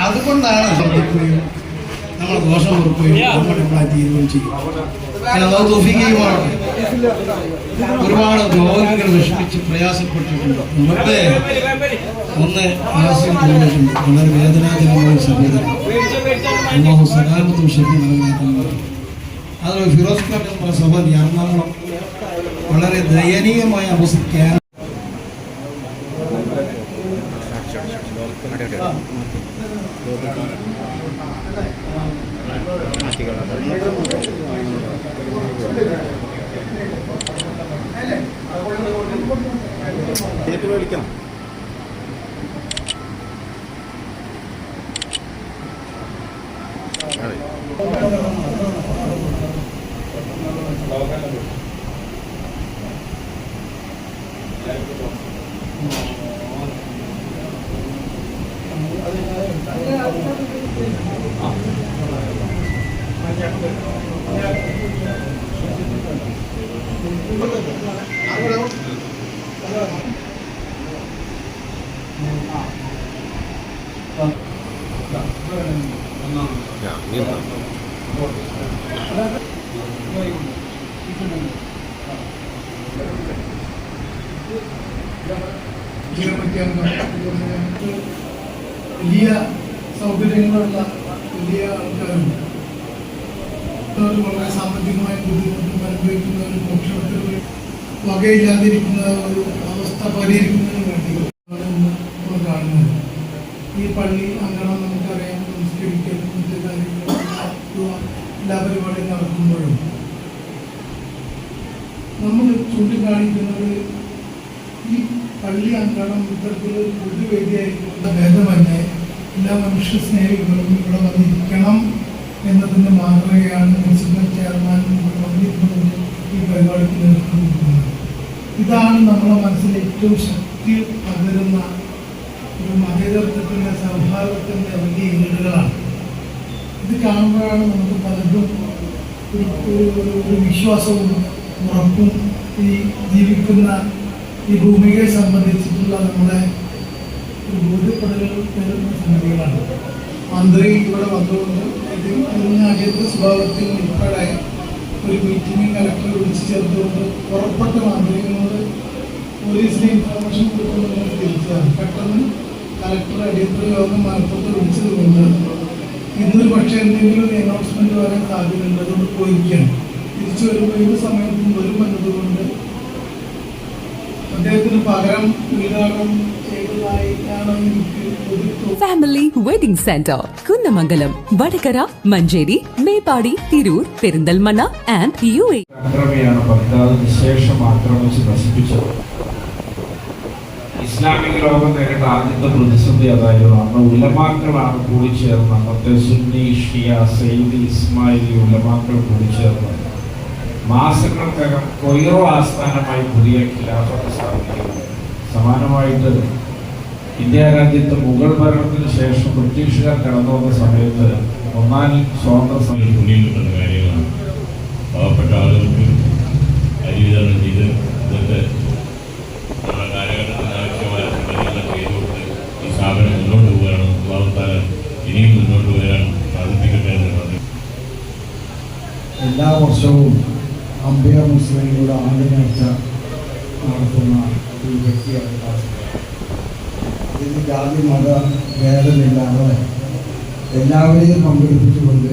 അതുകൊണ്ടാണ് ഒരുപാട് രോഗികൾ വിഷമിച്ച് പ്രയാസപ്പെട്ടിട്ടുണ്ട് മുമ്പേ ഒന്ന് ആശയം തോന്നിയിട്ടുണ്ട് വളരെ വേദനാജനമായ സഹോദരൻ അള്ളാഹു ശരി ശക്തി നൽകാത്തത് അതൊരു ഫിറോസ് ഖാൻ എന്ന സഹോദരി എറണാകുളം. വളരെ ദയനീയമായ അവസ്ഥയ്ക്കാണ് വിളിക്കണം 两年了。ഇതിനെപ്പറ്റിയാണ് വലിയ സൗകര്യങ്ങളുള്ള വലിയ ആൾക്കാരുണ്ട്. വളരെ സാമ്പത്തികമായ ബുദ്ധിമുട്ടും അനുഭവിക്കുന്നവരും ഭക്ഷണത്തിന് വകയില്ലാതിരിക്കുന്ന ഒരു അവസ്ഥ പരിഹരിക്കുന്നതിന് വേണ്ടി കാണുന്നത്. ഈ പള്ളി അങ്കണം നമുക്കറിയാം. സംസ്കരിക്കലും മറ്റു കാര്യങ്ങളും എല്ലാ പരിപാടിയും നടക്കുമ്പോഴും. നമ്മൾ ചൂണ്ടിക്കാണിക്കുന്നത് പള്ളി അങ്കണം ഇത്തരത്തിലൊരു പൊതുവേദിയായിരിക്കുന്ന ഭേദമല്ലേ? എല്ലാ മനുഷ്യ സ്നേഹികളും ഇവിടെ വന്നിരിക്കണം എന്നതിന്റെ മാതൃകയാണ് മുനിസിപ്പൽ ചെയർമാൻ ഇവിടെ വന്നിരിക്കുന്നത് ഈ പരിപാടിക്ക് നേതൃത്വം ഇതാണ് നമ്മുടെ മനസ്സിൽ ഏറ്റവും ശക്തി പകരുന്ന ഒരു മതേതൃത്വത്തിന്റെ സൗഹാർദ്ദത്തിന്റെ വലിയ ഏടുകളാണ് ഇത് കാണുമ്പോഴാണ് നമുക്ക് പലതും ഒരു- ഒരു വിശ്വാസവും ഉറപ്പും ഈ ജീവിക്കുന്ന ഈ ഭൂമിയെ സംബന്ധിച്ചിട്ടുള്ള നമ്മുടെ ബോധ്യപ്പെടലുകൾ തരുന്ന സംഗതികളാണ്. മന്ത്രി ഇവിടെ വന്നുകൊണ്ട് അടിയന്തര സ്വഭാവത്തിൽ ഉൾപ്പെടെ ഒരു മീറ്റിംഗ് കലക്ടർ വിളിച്ചു ചേർത്തുകൊണ്ട് പുറപ്പെട്ട മന്ത്രിയോട് പോലീസിന് ഇൻഫർമേഷൻ കൊടുക്കുന്നത് തിരിച്ചതാണ് പെട്ടെന്ന് കലക്ടർ അടിയന്തര യോഗം മലപ്പുറത്ത് വിളിച്ചത് കൊണ്ട് ഇന്നൊരു പക്ഷേ എന്തെങ്കിലും ഒരു അനൗൺസ്മെന്റ് വരാൻ സാധ്യതയുണ്ട് അതുകൊണ്ട് പോയിരിക്കുകയാണ്. തിരിച്ചു വരുമ്പോൾ ഏത് സമയത്തും വരുമെന്നതുകൊണ്ട് family wedding centre Kunnamangalam Vadakara Manjeri Meppadi Tirur Perinthalmanna and U A ശേഷം ആക്രമിച്ച് നശിപ്പിച്ചത് ഇസ്ലാമിക ലോകം നേരിട്ട ആദ്യത്തെ പ്രതിസന്ധി അതായിരുന്നു അന്ന് ഉലമാക്കളാണ് കൂടിച്ചേർന്ന് അന്നത്തെ സുന്നി ഷിയ സൈദി ഇസ്മായിലി ഉലമാക്കൾ കൂടിച്ചേർന്ന് മാസങ്ങൾക്കകം കൊയ്റോ ആസ്ഥാനമായി പുതിയ ഖിലാഫത്ത് സ്ഥാപിക്കുന്നു സമാനമായിട്ട് ഇന്ത്യ രാജ്യത്ത് മുഗൾ ഭരണത്തിന് ശേഷം ബ്രിട്ടീഷുകാർ കടന്നു വന്ന സമയത്ത് ഒന്നാം സ്വാതന്ത്ര്യ സമയത്ത് ഉള്ളിൽ കിട്ടുന്ന കാര്യങ്ങളാണ്. പാവപ്പെട്ട ആളുകൾക്ക് അരി വിതരണം ചെയ്ത് ഇതൊക്കെ നമ്മുടെ കാലഘട്ടത്തിന് ആവശ്യമായ സംഗതികളൊക്കെ ഈ സ്ഥാപനം മുന്നോട്ട് പോകാനും ഭാവത്താൽ ഇനിയും മുന്നോട്ട് സാധിപ്പിക്കട്ടെ എന്ന് പറഞ്ഞു എല്ലാ വർഷവും അമ്പയ മുസ്ലിങ്ങളുടെ ആണ്ടുനേർച്ച നടത്തുന്ന ഒരു വ്യക്തിയാണ്. ഇതിന് ജാതി മത ഭേദമില്ലാതെ എല്ലാവരെയും പങ്കെടുപ്പിച്ചുകൊണ്ട്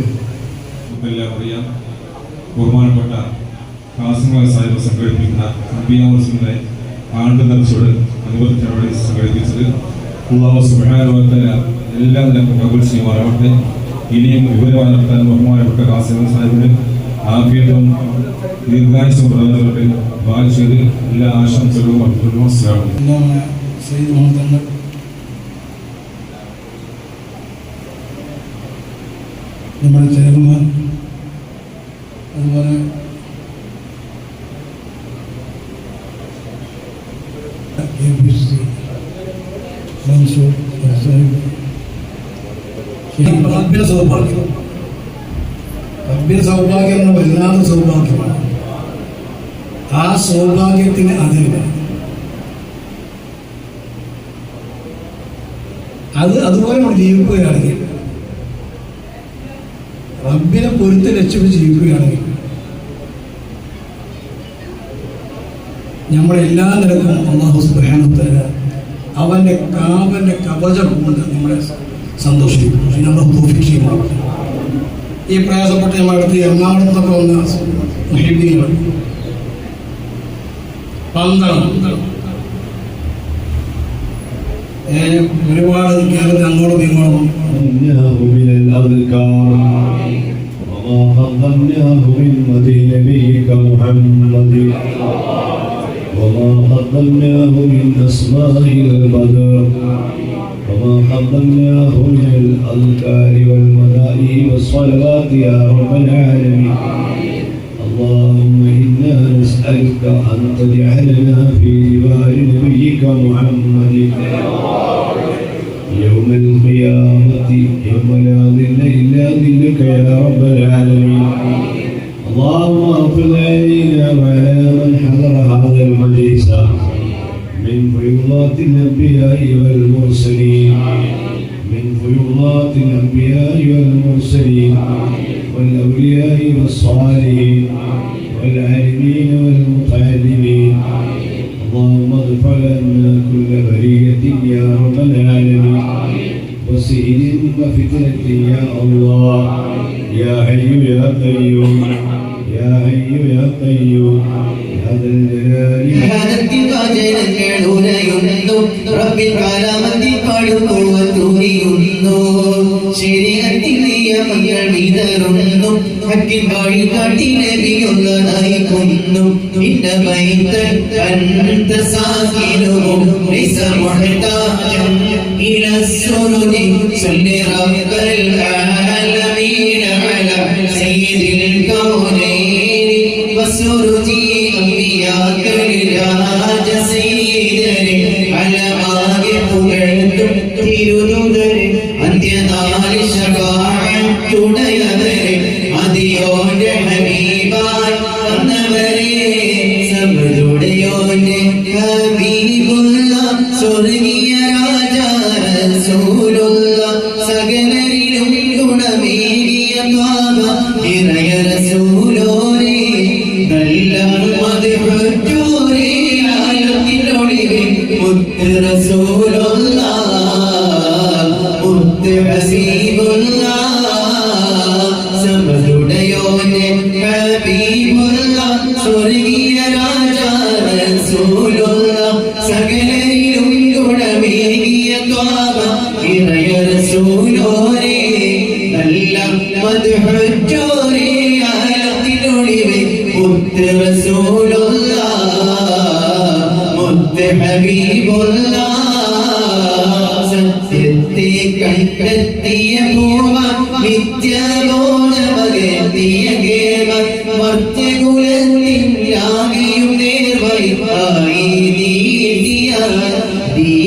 നമുക്കെല്ലാം അറിയാം ബഹുമാനപ്പെട്ട കാസിമ സാഹിബ് സംഘടിപ്പിക്കുന്ന അമ്പിയ മുസ്ലിങ്ങളെ ആണ്ട് നിറച്ചോട് അനുബന്ധിച്ചാണ് സംഘടിപ്പിച്ചത് അള്ളാഹു എല്ലാം തന്നെ കബൂൽ ചെയ്യുമാറാവട്ടെ ഇനിയും വിവരമായി നടത്താൻ ബഹുമാനപ്പെട്ട കാസിമ സാഹിബിന് ആഭ്യന്തരം ദീർഘായുസം പ്രധാനപ്പെട്ട ബാധിച്ചത് എല്ലാ ആശംസകളും അസ്സലാമു അലൈക്കും. സയ്യിദ് മുഹമ്മദ് നമ്മുടെ ചെയർമാൻ അതുപോലെ മൻസൂർ സാഹിബ് സൗഭാഗ്യം ഭവ്യ സൗഭാഗ്യം എന്ന വല്ലാത്ത സൗഭാഗ്യമാണ്. ആ സൗഭാഗ്യത്തിന് അതില്ല. അത് അതുപോലെ നമ്മൾ ജീവിക്കുകയാണെങ്കിൽ റബ്ബിനെ പൊരുത്ത് ലക്ഷ്യം ജീവിക്കുകയാണെങ്കിൽ നമ്മളെല്ലാ നിലക്കും അള്ളാഹു സുബാനത്ത് അവന്റെ കാവന്റെ കവചം കൊണ്ട് നമ്മളെ സന്തോഷിക്കും തോഫിക്ക് ചെയ്യുമ്പോൾ ഈ പ്രയാസപ്പെട്ട് നമ്മൾ അടുത്ത് എറണാകുളത്തൊക്കെ വന്ന മഹിബികൾ പന്തളം ഏ, ഒരുപാട് കേരളത്തിൽ അങ്ങോട്ടും ഇങ്ങോട്ടും قدمناه من الأذكار وما قدمناه من مدح نبيك محمد وما قدمناه من أسماء البدر وما قدمناه من الأذكار والصلوات يا رب العالمين. اللهم إنا نسألك أن تجعلنا في جوار نبيك محمد. يوم القيامة يوم لا ظل إلا ظلك يا رب العالمين. اللهم اغفر علينا وعلى من حضر هذا المجلس من فيوضات الأنبياء والمرسلين. اللهم اغفر لنا كل برية يا رب العالمين وسهل وفتنة يا الله يا حي يا قيوم يا حي يا قيوم هذا الجلال رب العالمين قد قوة ينظر ഹക്കിൻ വഴി കാട്ടി നബിയുള്ള നയിക്കുന്നു ഇന്ന ബൈതൻ അന്ത ലൈസ മുഹ്താജൻ ഇല സുരുദി സല്ലി റബ്ബൽ ആലമീൻ അലാ സയ്യിദിൽ കൗനൈൻ വസുരുദി അമ്പിയാക്കളിൽ രാജസീതരെ അലമാകെ പുകഴ്ത്തും തിരുനുതരെ അന്ത്യനാളി ശകാഴത്തുടയവരെ Adi Ode Hari ഹബീബുള്ള സത്യത്തെ കണ്ടെത്തിയ പൂവ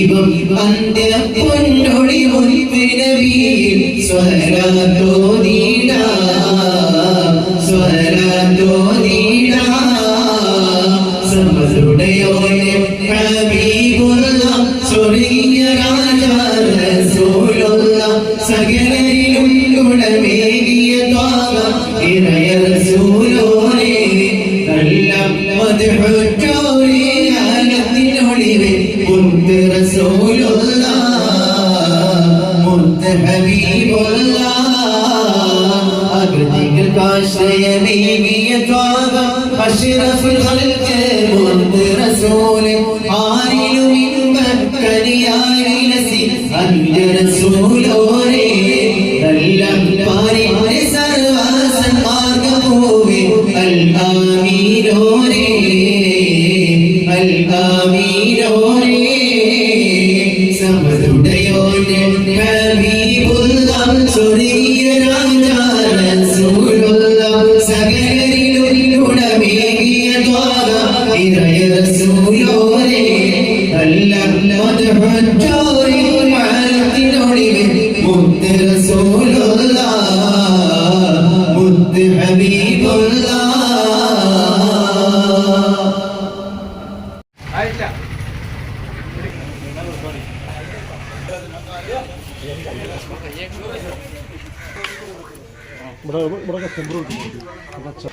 ദീപം അന്ത്യ പൊന്നൊളി മുൻപിനവിയിൽ സ്വരാതോ നീട അകൃതികൾക്കാശ്രയമേകിയ ത്വാകം അഷ്റഫുൽ ഖൽഖ് മുത്ത് റസൂൽ ആരിലും ഇമ്പക്കനിയായി വിലസി അന്യ റസൂലോരേ നല്ല പാരിന്റെ സർവസന്മാർഗഭൂവി അൽ ആമീരോരേ ഇവിടെ ഇവിടെ ടെമ്പർ കിട്ടുന്നുണ്ട്